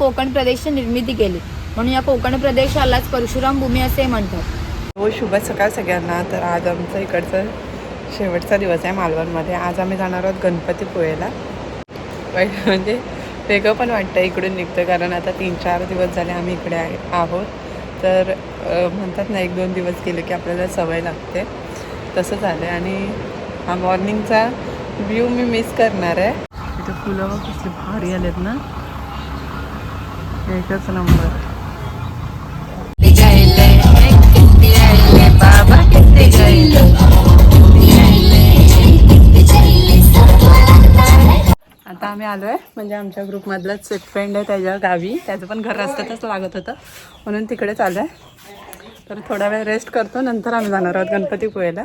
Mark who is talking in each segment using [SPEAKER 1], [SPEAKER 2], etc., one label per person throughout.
[SPEAKER 1] कोकण प्रदेशची निर्मिती केली. म्हणून या कोकण प्रदेशालाच परशुराम भूमी असे म्हणतात.
[SPEAKER 2] हो शुभ सकाळ सगळ्यांना. तर आज आमचा इकडचा शेवटचा दिवस आहे मालवणमध्ये. आज आम्ही जाणार आहोत गणपतीपुळेला वाईट म्हणजे वेगळं पण वाटतं इकडून निघतं कारण आता तीन चार दिवस झाले आम्ही इकडे आहे आहोत. तर म्हणतात ना एक दोन दिवस गेले की आपल्याला सवय लागते. तसं झालं आहे आणि हा मॉर्निंगचा व्ह्यू मी मिस करणार आहे. इथे फुलं कसली भारी आलेत ना. एकच नंबर. आता आम्ही आलो आहे म्हणजे आमच्या ग्रुपमधलाच एक फ्रेंड आहे त्याच्या गावी. त्याचं पण घर रस्त्यातच लागत होतं. म्हणून तिकडे चालू आहे तर थोडा वेळ रेस्ट करतो. नंतर आम्ही जाणार आहोत गणपतीपुळेला.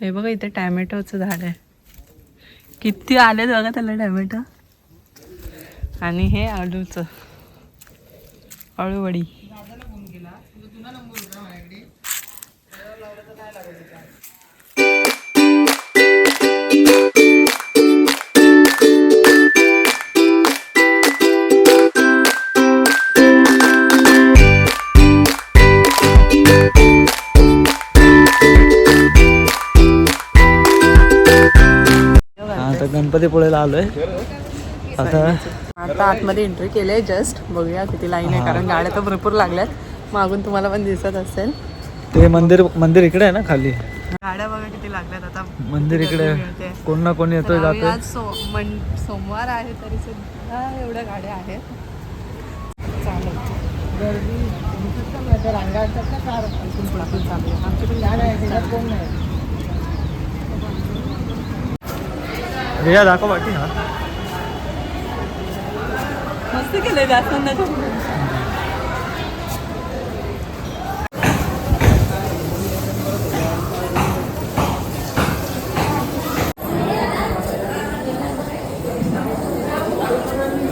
[SPEAKER 2] हे बघा इथे टॅमॅटोचं झाड आहे. किती आले बघा त्याला टॅमॅटो. आणि हे
[SPEAKER 3] आळूचं आळूवडी गणपतीपुळेला आलोय. आता
[SPEAKER 2] आता आतमध्ये एंट्री केली आहे जस्ट बघूया किती लाईन आहे कारण गाड्या तर भरपूर लागल्यात. मागून तुम्हाला पण दिसत असेल.
[SPEAKER 3] ते मंदिर मंदिर इकडे आहे ना खाली?
[SPEAKER 2] गाड्या बघा किती लागल्यात आता.
[SPEAKER 3] मंदिर इकडे. कोण ना कोण येतोय
[SPEAKER 2] मन सोमवार आहे तरी सुद्धा एवढ्या गाड्या आहेत. चालेल. गर्दी रांगा असतात ना कार. आमची पण गाडी आहे त्याच्यात कोण नाही.
[SPEAKER 3] रिया दाखव बाकी हा
[SPEAKER 2] मस्त केलंय दाखवून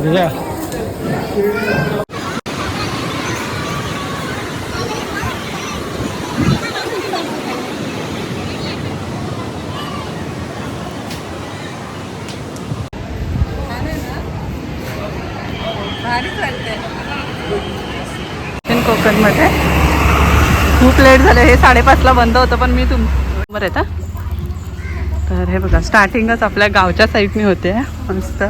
[SPEAKER 3] रिया
[SPEAKER 2] भारीच वाटतंय. कोकणमध्ये खूप लेट झाले हे साडेपाचला बंद होतं पण मी तुम बरं येता तर हे बघा स्टार्टिंगच आपल्या गावच्या साईडने होते. मस्त.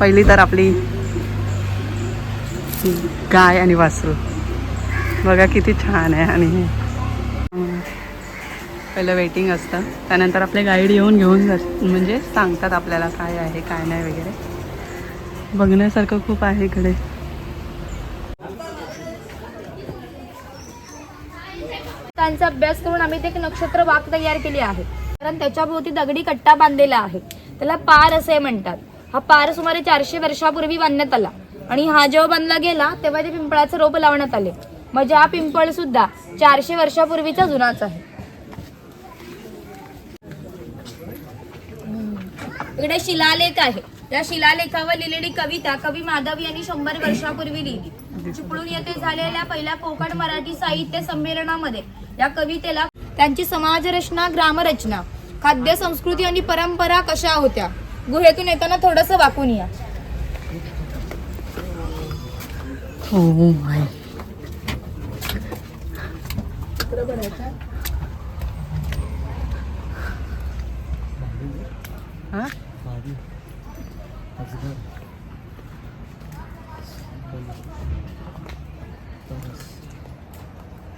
[SPEAKER 2] पहिली तर आपली गाय आणि वासरू. बघा किती छान आहे आणि हे. पहिलं वेटिंग असतं. त्यानंतर आपले गाईड येऊन घेऊन जात म्हणजे सांगतात आपल्याला काय आहे काय नाही वगैरे. बघण्यासारखं खूप आहे इकडे.
[SPEAKER 1] त्यांचा अभ्यास करून आम्ही ते एक नक्षत्र वाक तयार केली आहे. कारण त्याच्याभोवती दगडी कट्टा बांधलेला आहे. त्याला पार असे म्हणतात. हा पार सुमारे चारशे वर्षापूर्वी बांधण्यात आला. आणि हा जेव्हा बांधला गेला तेव्हा ते पिंपळाचे रोप लावण्यात आले. म्हणजे हा पिंपळ सुद्धा चारशे वर्षापूर्वीचा जुनाच आहे. इकडे शिलालेख आहे. या शिलालेखावर लिहिलेली कविता कवी माधव यांनी शंभर वर्षापूर्वी लिहिली. चिपळूण येथे झालेल्या पहिल्या कोकण मराठी साहित्य संमेलनामध्ये या कवितेला त्यांची समाजरचना ग्रामरचना खाद्य संस्कृती आणि परंपरा कशा होत्या? गुहेतून येताना थोडस वाकून या.
[SPEAKER 2] हो माय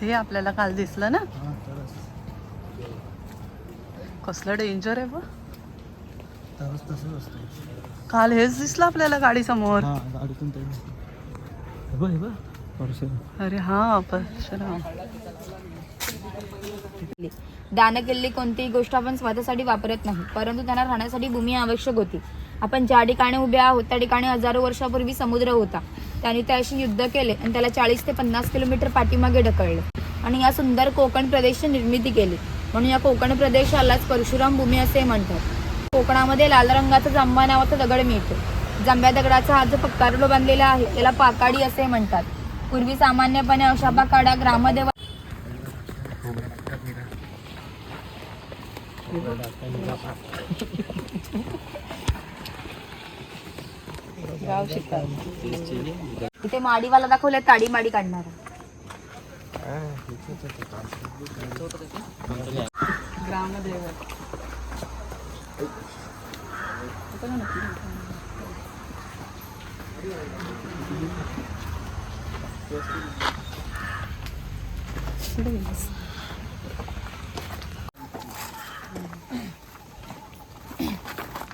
[SPEAKER 2] हा आपल्याला काल दिसलं ना? कसलं डेंजर आहे बघ काल हेच दिसलं आपल्याला गाडी समोर
[SPEAKER 3] हा हे हे परशुराम.
[SPEAKER 2] अरे हा परशुराम.
[SPEAKER 1] दानकिल्ली कोणतीही गोष्ट आपण स्वतःसाठी वापरत नाही परंतु त्यांना राहण्यासाठी भूमी आवश्यक होती. आपण ज्या ठिकाणी उभे आहोत त्या ठिकाणी हजारो वर्षापूर्वी समुद्र होता. त्यांनी त्याशी युद्ध केले आणि त्याला चाळीस ते पन्नास किलोमीटर पाठीमागे ढकलले आणि या सुंदर कोकण प्रदेशची निर्मिती केली. म्हणून या कोकण प्रदेशालाच परशुराम भूमी असे म्हणतात. कोकणामध्ये लाल रंगाचा जांबा नावाचा दगड मिळतो. जांभ्या दगडाचा हा जो पक्कारडो बांधलेला आहे त्याला पाकाडी असे म्हणतात. पूर्वी सामान्यपणे अशा पाकाडा ग्रामदेव
[SPEAKER 2] गाव शिकतात.
[SPEAKER 1] इथे माडीवाला दाखवलं ताडी माडी काढणार.
[SPEAKER 2] त्याचा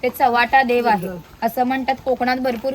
[SPEAKER 1] ते चवाटा देव आहे. असं म्हणतात कोकणात भरपूर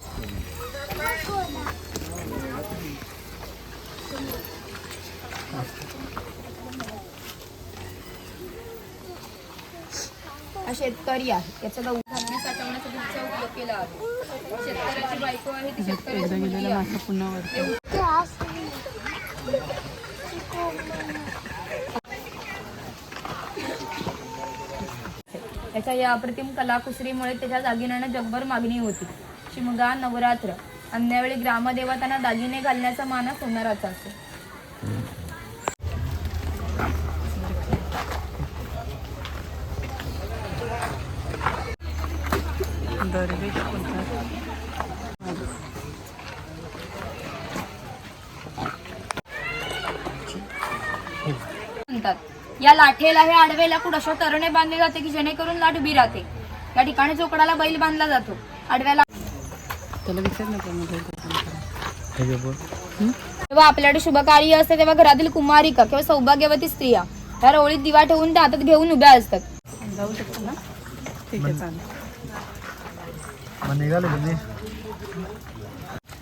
[SPEAKER 1] हा शेतकरी आहे याचा गहू धान्य साठवण्यासाठी तिचा उपयोग केला आहे. शेतकऱ्याची बायको आहे ती शेतकऱ्याची मुलगी आहे.
[SPEAKER 2] पुन्हा वरती.
[SPEAKER 1] त्याच्या या अप्रतिम कलाकुसरीमुळे त्याच्या दागिन्यांना जगभर मागणी होती. शिमगा नवरात्र अन्यावेळी ग्रामदेवतांना दागिने घालण्याचा मानस सोनाराचा असतो.
[SPEAKER 2] दरवेश
[SPEAKER 1] म्हणतात या लाठेला हे आडवे लाकूड अशा तऱ्हेने बांधले जाते की जेणेकरून लाट उभी राहते या ठिकाणी चोकडाला बैल बांधला जातो. आडव्या ला-
[SPEAKER 2] त्याला विचार ना प्रमोद
[SPEAKER 3] घे बोल.
[SPEAKER 1] जेव्हा आपल्याकडे शुभकार्य असते तेव्हा घरातील कुमारिका किंवा सौभाग्यवती स्त्रिया या रोळीत दिवा ठेवून त्या हातात घेऊन उभ्या असतात.
[SPEAKER 2] जाऊ शकतो ना? ठीक आहे चालेल.
[SPEAKER 3] मग निघाले तुम्ही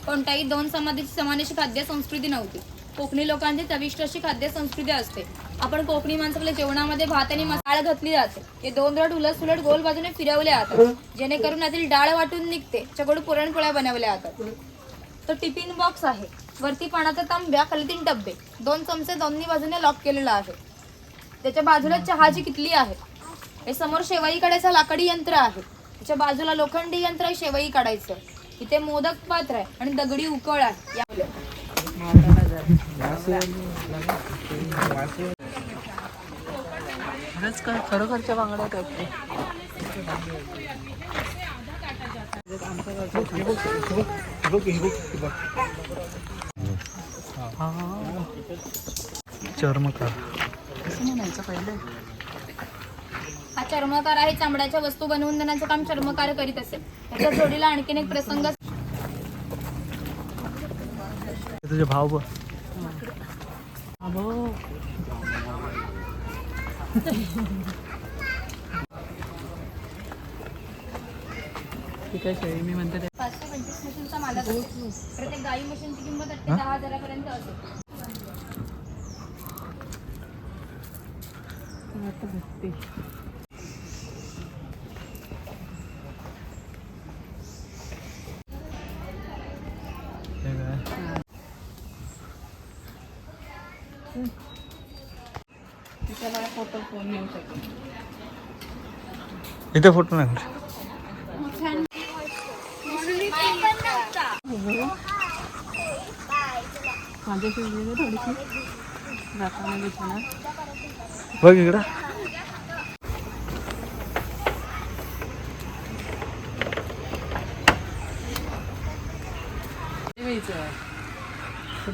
[SPEAKER 1] कोणत्याही दोन समाधीची समान अशी खाद्य संस्कृती नव्हती. कोकणी लोकांची चविष्ट अशी खाद्य संस्कृती असते. आपण कोकणी माणसाला जेवणामध्ये भात आणि मसाळ घातली जाते. हे दोन रड उलट सुलट गोल बाजूने फिरवले जातात. जेणेकरून यातील डाळ वाटून निघते. चकडू पुरणपोळ्या बनवल्या जातात. तो टिफिन बॉक्स आहे. वरती पाण्याचा तांब्या खाली तीन डब्बे. दोन चमचे दोन्ही बाजूने लॉक केलेला आहे. त्याच्या बाजूला चहाची किटली आहे. हे समोर शेवाई लाकडी यंत्र आहे. त्याच्या बाजूला लोखंडी यंत्र आहे शेवाई काढायचं. इथे मोदक पात्र आहे आणि दगडी उकळ आहे.
[SPEAKER 2] खरोखरच्या बांगड्या
[SPEAKER 3] चर्मकार.
[SPEAKER 2] कसं म्हणायचं पहिले.
[SPEAKER 1] हा चर्मकार आहे चामड्याच्या वस्तू बनवून देण्याचं काम चर्मकार करीत असेल त्याच्या जोडीला आणखीन एक प्रसंग
[SPEAKER 3] तुझे भाव बघ.
[SPEAKER 2] मी म्हणते
[SPEAKER 1] पाचशे पंचवीस मशीनचा मालक आहे. प्रत्येक गाई मशीनची किंमत आठ ते दहा हजारापर्यंत असेल.
[SPEAKER 2] आता भेटते
[SPEAKER 3] हे काय
[SPEAKER 2] तिथे मला शकतो
[SPEAKER 3] इथे फोटो नाही
[SPEAKER 2] थोडीशी. दिसणार.
[SPEAKER 3] बघ इकडं.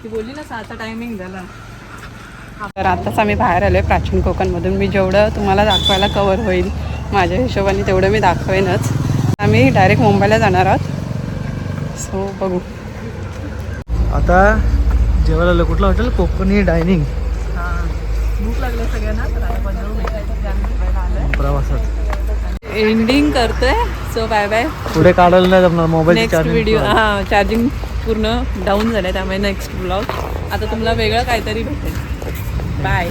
[SPEAKER 2] ती बोलली ना सहाचा टायमिंग झाला.
[SPEAKER 4] तर आताच आम्ही बाहेर आलो आहे प्राचीन कोकणमधून. मी जेवढं तुम्हाला दाखवायला कवर होईल माझ्या हिशोबाने तेवढं मी दाखवेनच. आम्ही डायरेक्ट मुंबईला जाणार आहोत. सो बघू.
[SPEAKER 3] आता जेवायला आलो. कुठलं हॉटेल कोकणी डायनिंग
[SPEAKER 2] भूक सगळ्यांना
[SPEAKER 3] प्रवासात.
[SPEAKER 2] एंडिंग करतोय. सो बाय बाय
[SPEAKER 3] पुढे काढायला नाही जमणार. मोबाईल
[SPEAKER 2] नेक्स्ट व्हिडिओ हां चार्जिंग पूर्ण डाऊन झालं त्यामुळे नेक्स्ट ब्लॉग आता तुम्हाला वेगळं काहीतरी भेटेल. बाय